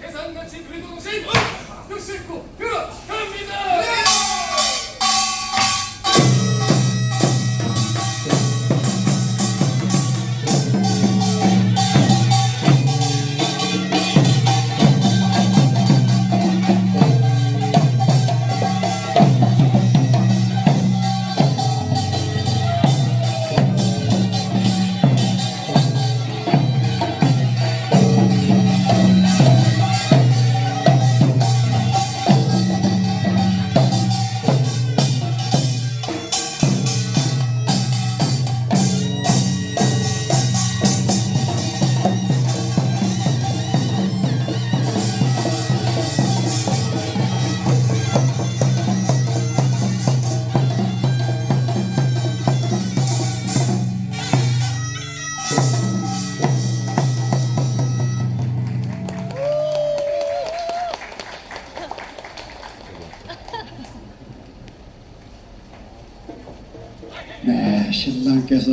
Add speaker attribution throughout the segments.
Speaker 1: 계산같이 그리도 동신 득실고 들어갑니다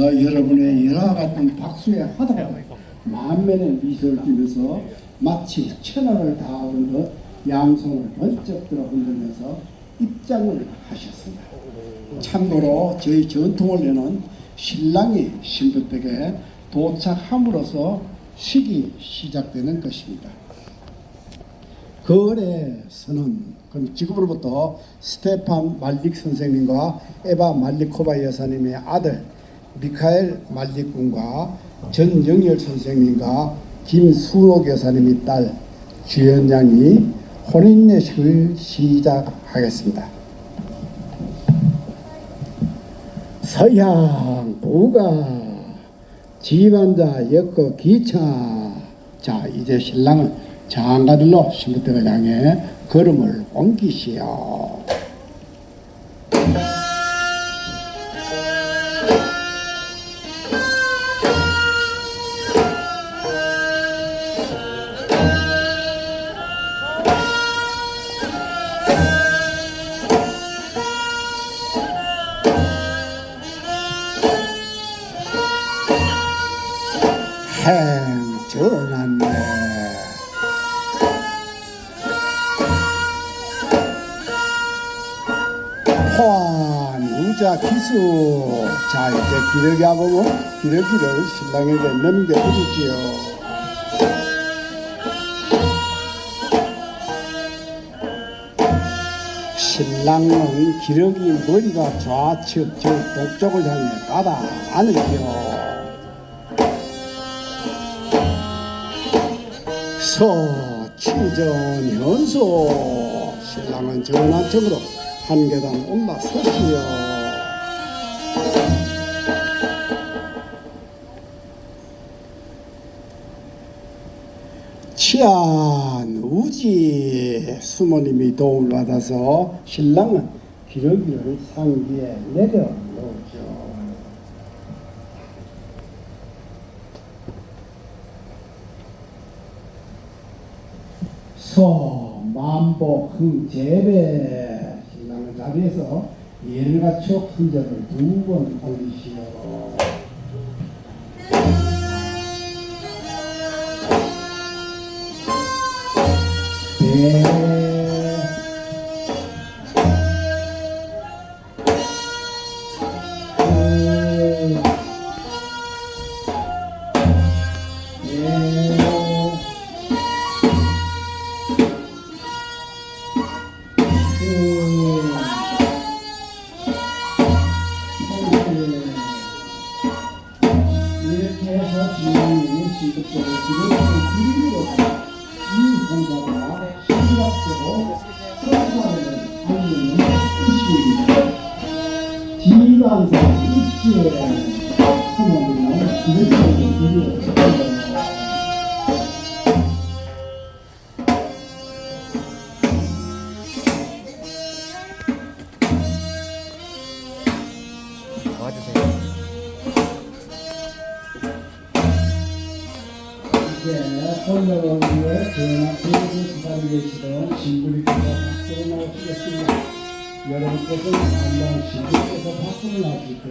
Speaker 2: 신랑께서 여러분의 여러 같은 박수에 화답하고 만면의 미소를 띠면서 마치 천하를 다하는 듯 양손을 번쩍 들어 흔들면서 입장을 하셨습니다. 참고로 저희 전통을 내는 신랑이 신부댁에 도착함으로써 식이 시작되는 것입니다. 거래서는 그럼 지금으로부터 스테판 말릭 선생님과 에바 말리코바 여사님의 아들 미카엘 말릭 군과 전영열 선생님과 김수록 여사님의 딸 주연 양이 혼인 예식을 시작하겠습니다. 서양 부가 집안자 엮어 기차 자 이제 신랑은 장가들로 신부댁을 향해 걸음을 옮기시오 기러기 아버면 기러기를 신랑에게 넘겨드리지요. 신랑은 기러기 머리가 좌측 저 북쪽을 향해 가다 안을지요 서취전 현소. 신랑은 전화청으로 한 계단 올라서시오 치안 우지 수모님이 도움을 받아서 신랑은 기러기를 상기에 내려놓죠. 소 만복 흥 재배 신랑은 자리에서 예가촉 흔적을 두 번 올리시오. 네. 혼자를 위해 전화 대구 기다리고 계시던 신부님께서 밖으로 나오시겠습니다. 여러분께서는 한번 신부께서 밖으로 나오실 때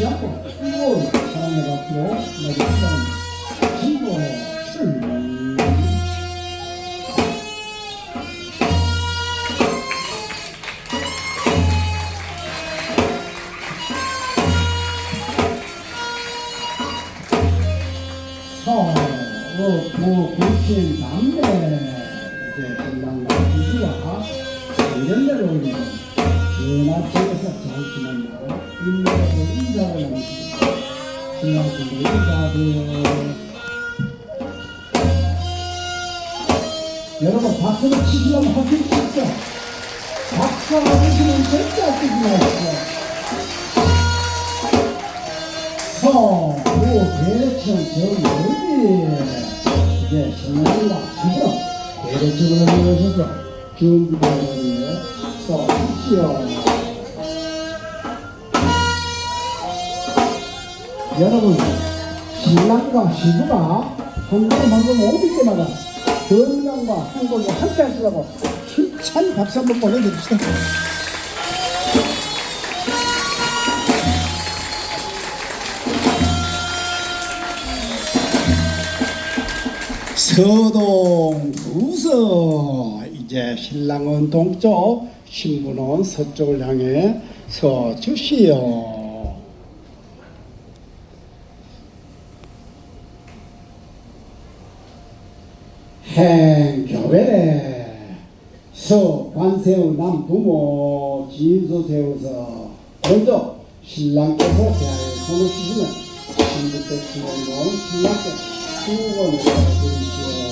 Speaker 2: 잡고 뜨거운 사랑의 밖으로 나오시기 바랍 여러분 박수를 치시려면 박수 치시죠 박수 안 치시면 절대 안 마십시오. 서, 오, 대천, 정멀리 이제 신랑과 부부 대대적으로 모여서서 준비되는 써주시오. 여러분 신랑과 시부가 한국을 방금 옮길 때마다 건강과 행복에 함께 하시라고 힘찬 박수 한번 보내드립시다 서동 부서 이제 신랑은 동쪽 신부는 서쪽을 향해 서 주시오. 행교회 서 관세우 남부모 진소 세워서 먼저 신랑께서 대하여 손을 씻으면 신부 때 치는 신랑께 수건을 드리시오.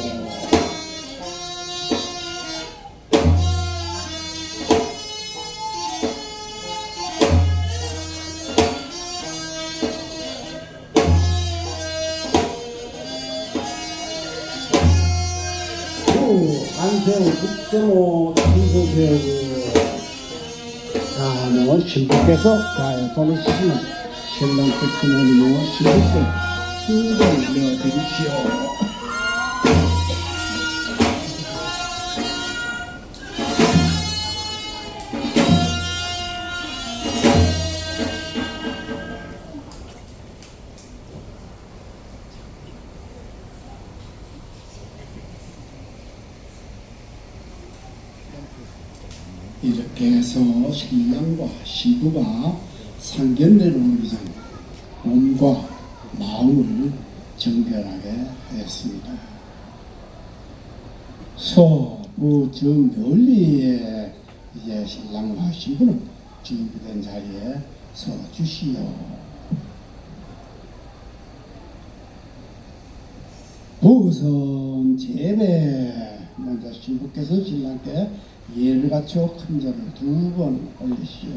Speaker 2: 후, 안새우, 국새우, 진소새우. 자, 뭐, 신부께서 자, 손을 씻으면 신랑 끝이나니 신부께 수건을 내어드리시오. 해서 신랑과 신부가 상견례를 올리자 몸과 마음을 정결하게 하였습니다. 소부정열리에 이제 신랑과 신부는 준비된 자리에 서 주시오. 부선 제배 먼저 신부께서 신랑께 예를 갖춰 큰 절을 두번 올리시오.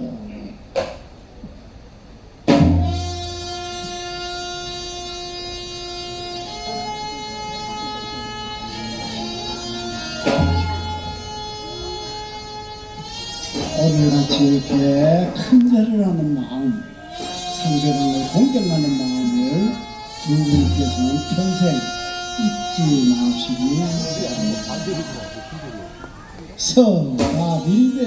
Speaker 2: 오늘같이 이렇게 큰 절을 하는 마음, 상대방을 공경하는 마음을 두 분께서는 평생 잊지 마시기 바랍니다. 서다빌베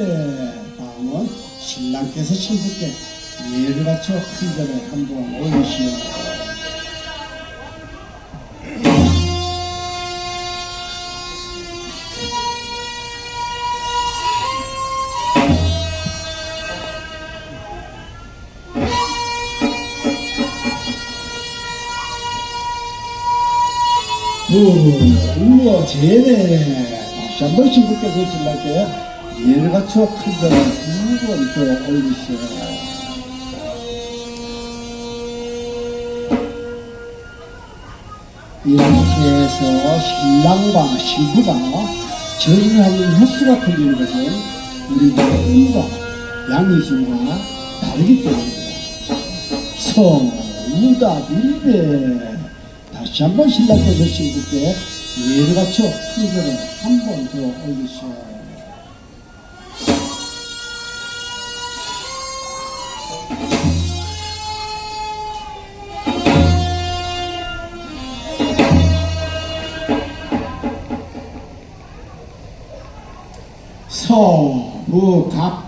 Speaker 2: 다음은 신랑께서 신부께 예를 갖춰 큰 절에 한번 올리시오. 우와 제네 다시 한번 신부께서 신랑께 예를 갖춰 큰 절을 두번 더 올리시오. 이렇게 해서 신랑과 신부가 절을 하는 횟수가 틀리는 것은 우리의 음과 양이순과 다르기 때문입니다. 서우다 밀배 다시 한번 신랑께서 신부께 예를 갖춰 큰 절을 한번 더 올리시오.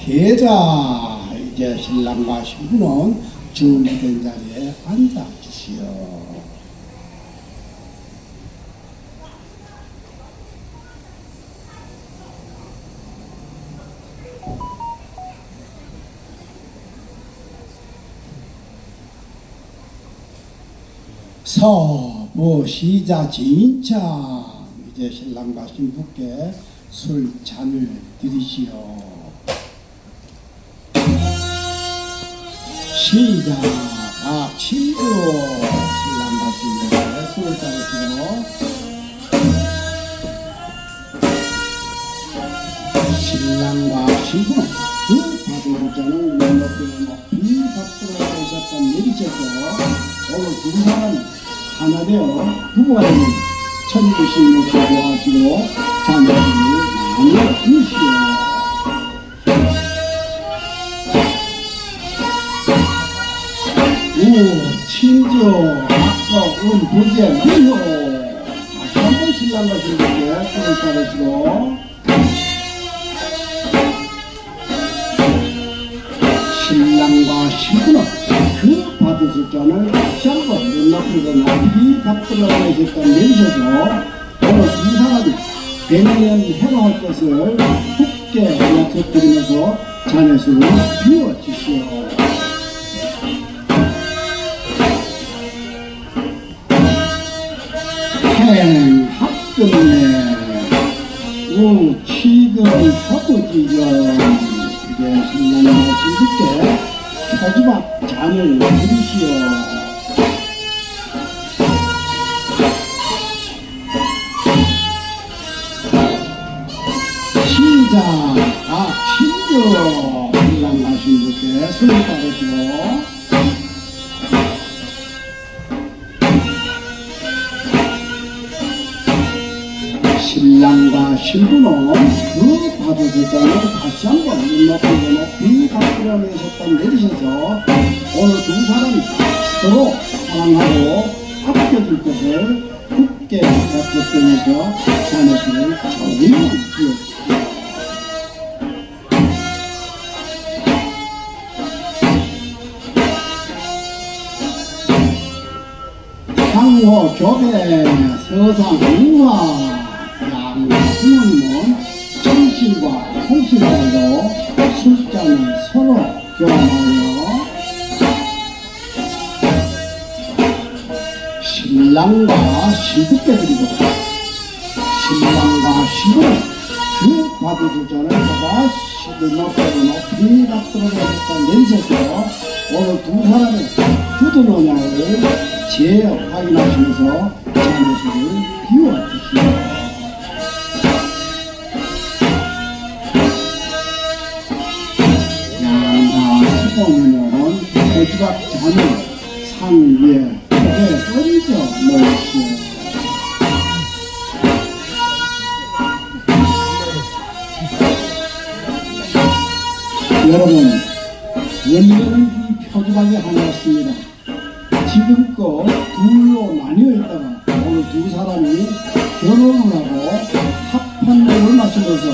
Speaker 2: 서부갑계자 이제 신랑과 신부는 준비된 자리에 앉아 주시오. 뭐 시자 진차 이제 신랑과 신부께 술 잔을 드리시오. 시작! 아 친구! 신랑과 신부께 술을 따르시고. 신랑과 신부는 그 바둑잔을 눈높이에 높이 받들어 오셨던 내리셔서 오늘 두 사람이 하나 되어 부부가 되는 천부신을 기도하시고 자녀들을 많이 주시오. 오, 친조, 아까 은 부재. 다시 한번 신랑과 신부께 술을 따르시고, 신랑과 신부는 그 받으실 잔을 다시 한번 눈높이로 높이 받들어 내셨던 내리셔서 오늘 두 사람이 백년 행할 것을 굳게 약속드리면서 잔의 술을 비워주시오. 행 합금네 우치금 서부지점 이제 신랑과 신부께 표지박 잔을 드리시오. 시작 아 친구 신랑과 신부께 술 따르시오. 신랑과 신부는 그 바둑잔을 다시 한번 눈높이로 높 이 받들어 내셨던 내리셔서 오늘 두 사람이 서로 사랑하고 아껴줄 것을 굳게 약속되면서 자녀들을 조금만 비워주십시오. 상호 교배 서상 우화 신과 홍신으로 술잔을 서로 교환하여 신랑과 신부께 드리고 신랑과 신부는 그 바둑잔을 받아 시를 높여도 높이 받들어 내렸던 내리셔서 오늘 두 사람의 언약을 재확인하시면서 자녀들을 비워주시오. 양가 수공은 거지박 잔을 산 위에 턱에 얹어 놓으시오. 여러분, 원래는 이 표지박이 하나였습니다. 지금껏 둘로 나뉘어 있다가 오늘 두 사람이 결혼을 하고 합한 몸을 맞추면서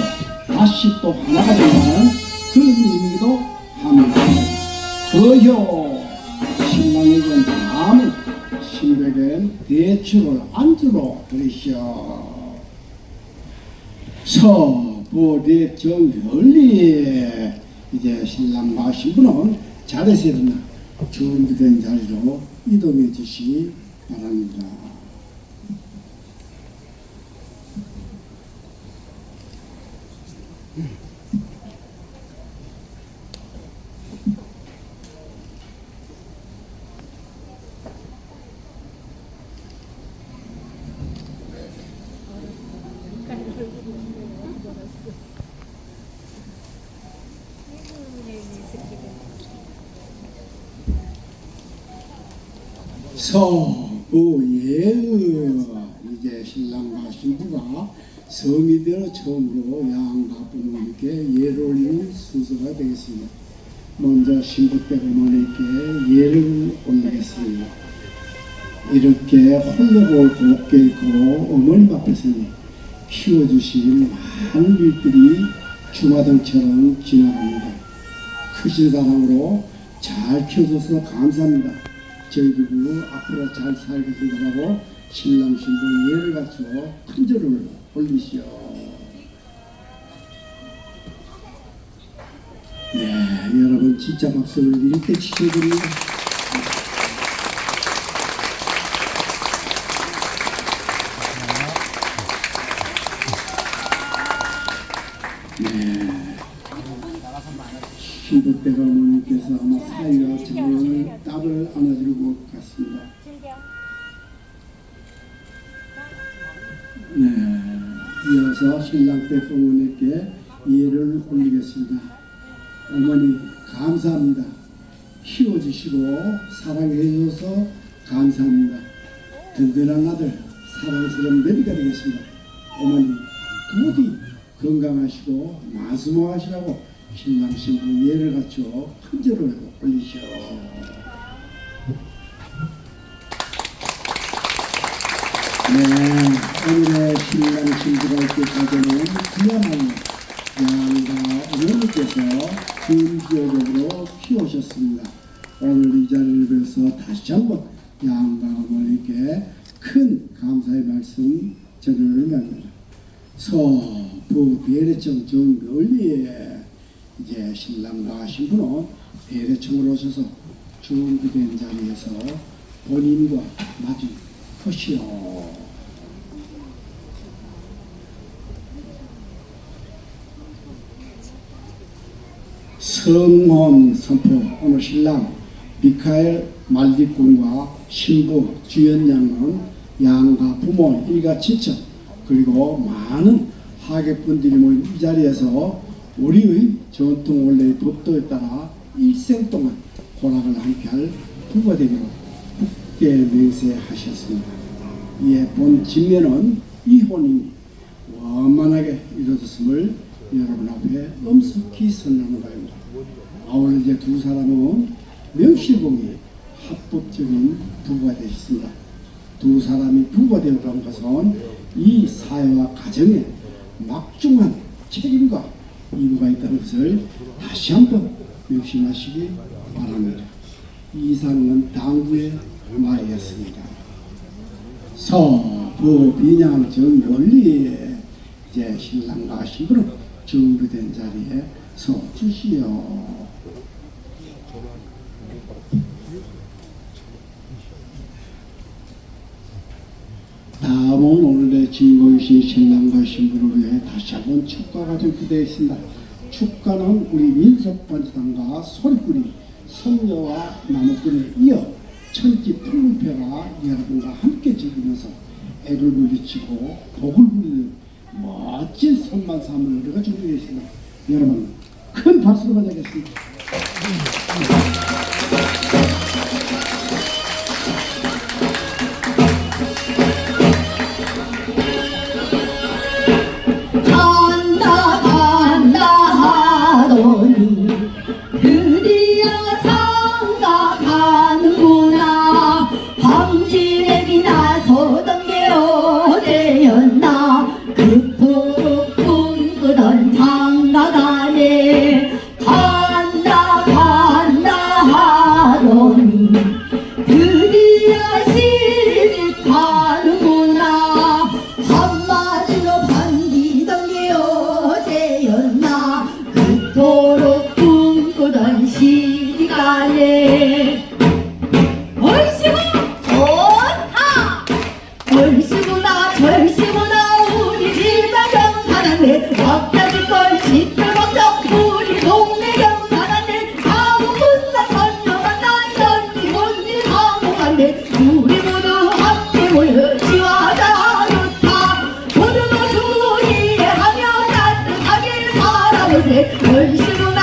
Speaker 2: 다시 또 하나가 된다는 그런 의미도. 그효 신랑에겐 다음은 신부에겐 대추를 안주로 드리시오. 서부대정 열리 이제 신랑과 신부는 자리에서 일어나 준비된 자리로 이동해 주시기 바랍니다. 서부예의 이제 신랑과 신부가 되어 처음으로 양가 부모님께 예를 올리는 순서가 되겠습니다. 먼저 신부 댁 어머니께 예를 올리겠습니다. 이렇게 홀려볼 곱게 있고 어머님 앞에서는 키워주신 많은 일들이 주마등처럼 지나갑니다. 크신 사랑으로 잘 키워줘서 감사합니다. 저희 부부 앞으로 잘 살겠습니다 하고 신랑 신부 예를 갖춰 큰 절을 올리시오. 네, 여러분 진짜 박수를 이렇게 치셔드립니다. 네. 신부때가 어머니께서 아마 사이가 저를 딸을 안아주는 것 같습니다. 네. 이어서 신랑 댁 어머니께 예를 올리겠습니다. 어머니 감사합니다. 키워주시고 사랑해 주셔서 감사합니다. 든든한 아들 사랑스러운 내비가 되겠습니다. 어머니 부디 건강하시고 마수모하시라고 신랑 신부 예를 갖춰 한 절을 올리시오. 네, 오늘의 신랑 신부가 있게 가정은 그야말로 양가 어머니께서 준비적으로 키우셨습니다. 오늘 이 자리를 빌어서 다시 한번 양가 어머니께 큰 감사의 말씀 전하려 합니다. 서부 배례청 정멸리에 이제 신랑과 신부는 배례청으로 오셔서 준비된 자리에서 본인과 마주 하시오. 성혼 선포 오늘 신랑 미카엘 말디군과 신부 주연양은 양가 부모 일가 친척 그리고 많은 하객분들이 모인 이 자리에서 우리의 전통 원래의 법도에 따라 일생 동안 고락을 함께할 부부가 되기로 국대 맹세하셨습니다. 이에 본 진면은 이혼이 원만하게 이루어졌음을 여러분 앞에 엄숙히 선언하는 바입니다. 아울러 이제 두 사람은 명실공히 합법적인 부부가 되셨습니다. 두 사람이 부부가 되었다는 것은 이 사회와 가정에 막중한 책임과 義務가 있다는 것을 다시 한번 명심하시기 바랍니다. 이상은 당부의 말이었습니다. 서부 비냥 정연리에 이제 신랑과 신부는 준비된 자리에 서 주시오. 다음은 오늘 의 주인공이신 신랑과 신부를 위해 다시 한번 축가가 준비되어 있습니다. 축가는 우리 민속반주단과 소리꾼이 선녀와 나무꾼에 이어 천지 풍문패가 여러분과 함께 즐기면서 애를 물리치고 복을 부리는 멋진 선만 삼을 우리가 준비되어 있습니다. 여러분 큰 박수로 맞이하겠습니다.
Speaker 3: 네, 셋, 얼씨구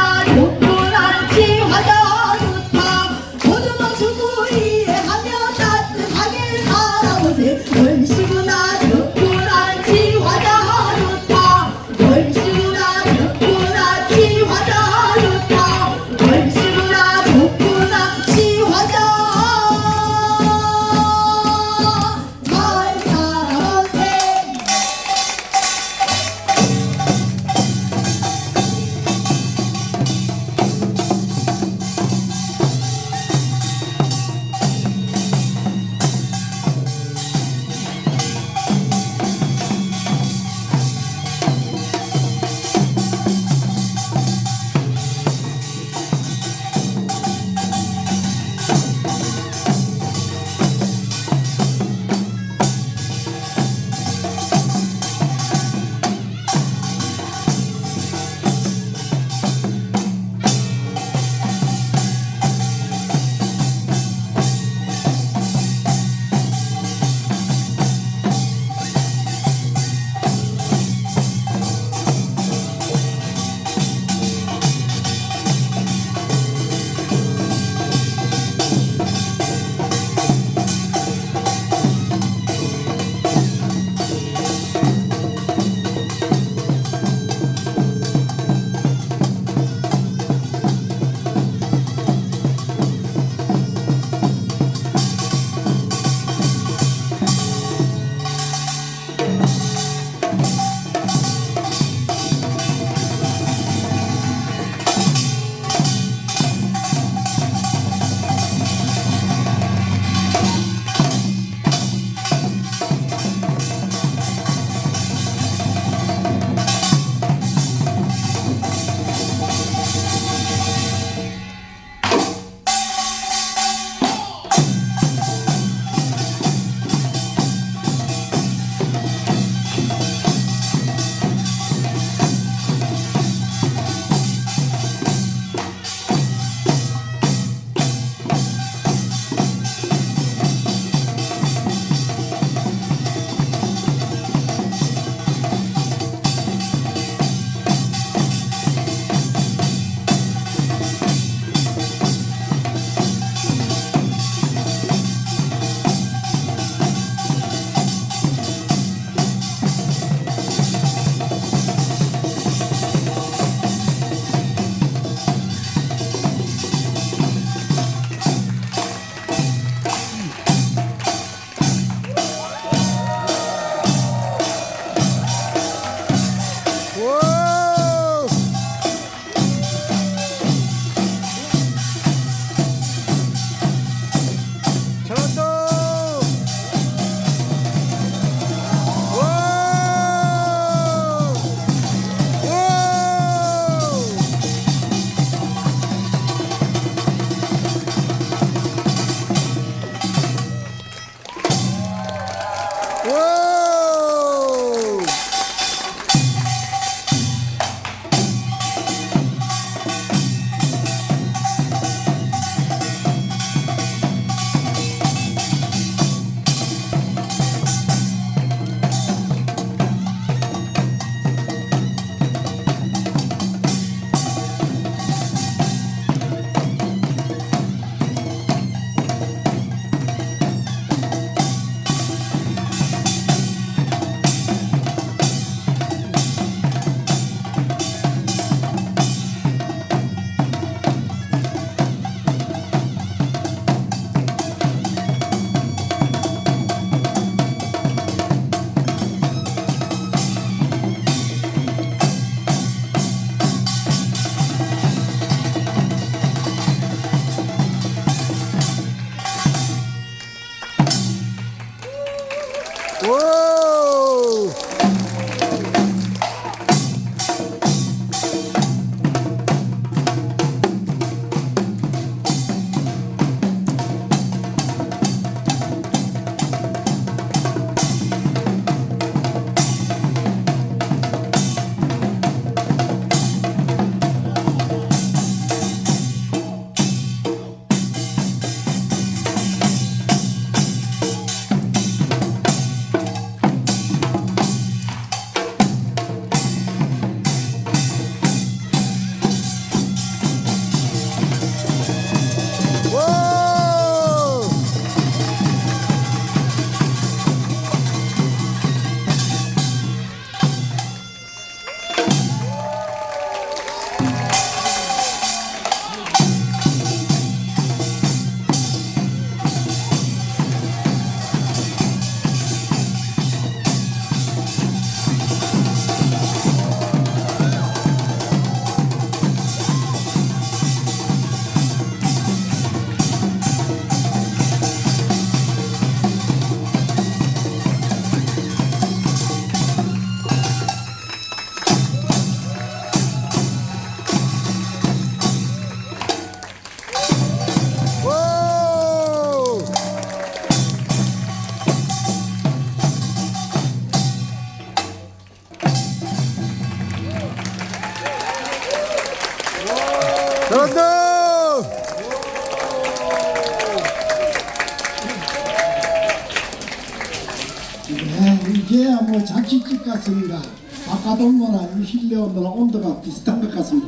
Speaker 2: 실내 온도나 온도가 비슷한 것 같습니다.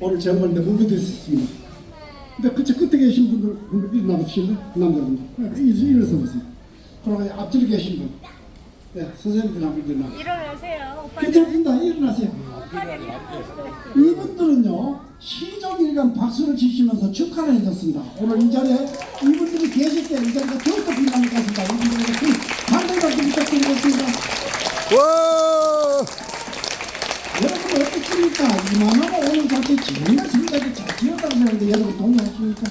Speaker 2: 오늘 정말 너무 기대했습니다. 근데 그저 끝에 계신 분들 분들 일어나보실래? 남자분들 일- 일어서 보세요. 그리고 앞줄에 계신 분, 네, 선생님들 한번 일어나.
Speaker 4: 일어나세요. 오빠
Speaker 2: 괜찮습니다. 일어나세요. 이분들은요 시종일관 박수를 치시면서 축하를 해줬습니다. 오늘 이 자리에 이분들이 계실 때 이 자리가 더욱더 빛나는 것 같습니다. 이분들에게 큰 박수 박수 부탁드리겠습니다.
Speaker 5: 와!
Speaker 2: 어떻습니까? 이만하면 오늘 자체 정말 생각이 잘 지었다고 하는데 여러분 동의하십니까?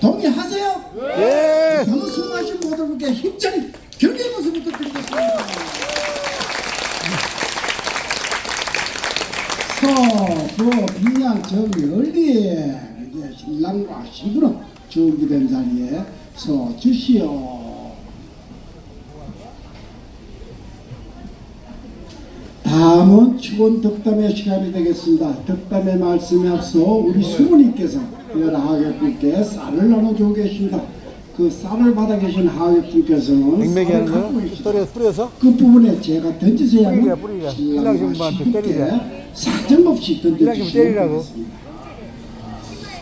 Speaker 2: 동의하세요?
Speaker 5: 예!
Speaker 2: 너무 수고하신 모든 분께 힘찬 경례 모습 부탁드리겠습니다. 서부 빈양 정열리 이제 신랑과 신부는 준비된 자리에 서 주시오. 다음은 축원 덕담의 시간이 되겠습니다. 덕담의 말씀에 앞서 우리 수모님께서 여러 하객분께 쌀을 나눠주고 계십니다. 그 쌀을 받아 계신 하객분께서는
Speaker 5: 백맥이
Speaker 2: 쌀을 갖고
Speaker 5: 거?
Speaker 2: 계십니다. 그 부분에 제가 던지세요 하면
Speaker 5: 뿌리라, 뿌리라. 신랑 신부한테 때리자.
Speaker 2: 사정없이 던져주시면. 되겠습니다.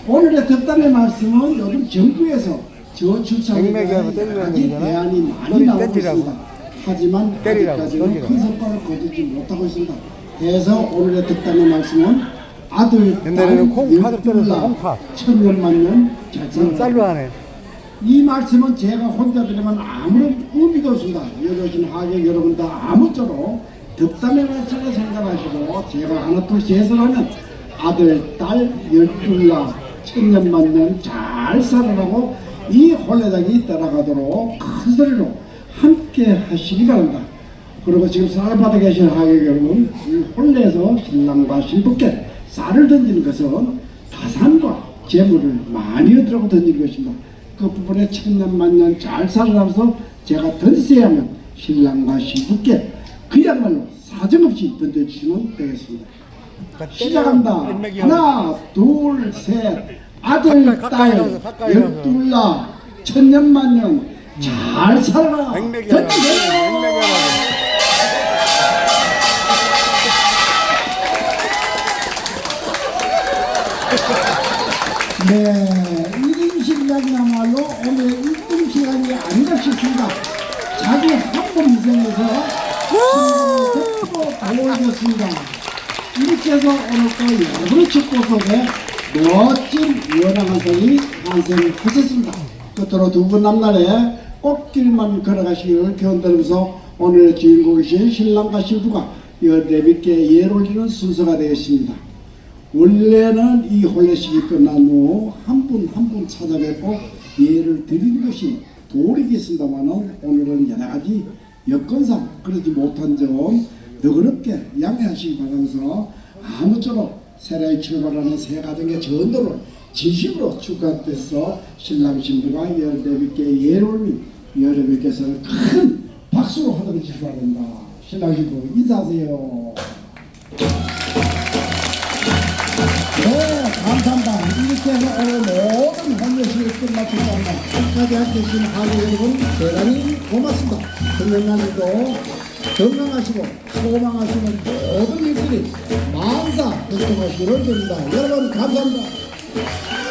Speaker 2: 오늘의 덕담의 말씀은 요즘 정부에서 저출산에 대한. 대안이 많이 나오고. 있습니다. 하지만
Speaker 5: 때리라고,
Speaker 2: 아직까지는
Speaker 5: 던지라고.
Speaker 2: 큰 성과를 거두지 못하고 있습니다. 그래서 오늘의 덕담의 말씀은 아들,
Speaker 5: 옛날에는
Speaker 2: 딸,
Speaker 5: 콩 파들 때려서
Speaker 2: 열둘라,
Speaker 5: 콩파.
Speaker 2: 천년만년 잘
Speaker 5: 지금
Speaker 2: 살아라.
Speaker 5: 쌀로 하네.
Speaker 2: 이 말씀은 제가 혼자 들으면 아무런 의미가 없습니다. 여러신 하객 여러분 다 아무쪼록 덕담의 말씀을 생각하시고 제가 하나 둘씩 해설하면 아들, 딸, 열둘라, 천년만년 잘 살아라고 이 혼례장이 따라가도록 큰 소리로 함께 하시기 바랍니다. 그리고 지금 쌀 받아 계신 하객 여러분, 이 혼례에서 신랑과 신부께 쌀을 던지는 것은 가산과 재물을 많이 얻으라고 던지는 것입니다. 그 부분에 천년 만년 잘 살아남아서 제가 던지세요 하면 신랑과 신부께 그야말로 사정없이 던져주시면 되겠습니다.
Speaker 5: 백맥이
Speaker 2: 하나, 둘, 셋. 아들, 딸,
Speaker 5: 가서.
Speaker 2: 열둘라, 천년만년 잘 살아라.
Speaker 5: 하라고.
Speaker 2: 던지세요.
Speaker 5: 백맥이 하라고.
Speaker 2: 네, 1인 신랑이야말로 오늘 1등 시간이 아닌가 싶습니다. 자기 한번 인생에서 신랑을 보여줬습니다. 이렇게 해서 오늘 또 여러분의 축구 속에 멋진 연합한 성이 탄생을 하셨습니다. 끝으로 두 분 남날에 꽃길만 걸어가시기를 기원드리면서 오늘의 주인공이신 신랑과 신부가 여대비께 예를 올리는 순서가 되겠습니다. 원래는 이 혼례식이 끝난 후 한 분 한 분 찾아뵙고 예를 드리는 것이 도리겠습니다만은 오늘은 여러 가지 여건상 그러지 못한 점 너그럽게 양해하시기 바라면서 아무쪼록 새로이 출발하는 새 가정의 전도를 진심으로 축하해서 신랑 신부가 여러분께 예를 올린 여러분께서는 큰 박수로 하도록 바랍니다. 신랑 신부 인사하세요. 네, 감사합니다. 이렇게 해서 오늘 모든 헌례식을 끝마치고 합니다. 끝까지 함께 해주신 하객 여러분, 대단히 고맙습니다. 건강하시고, 건강하시고, 소망하시는 모든 일들이 만사 득통하시기를 드립니다. 여러분, 감사합니다. Música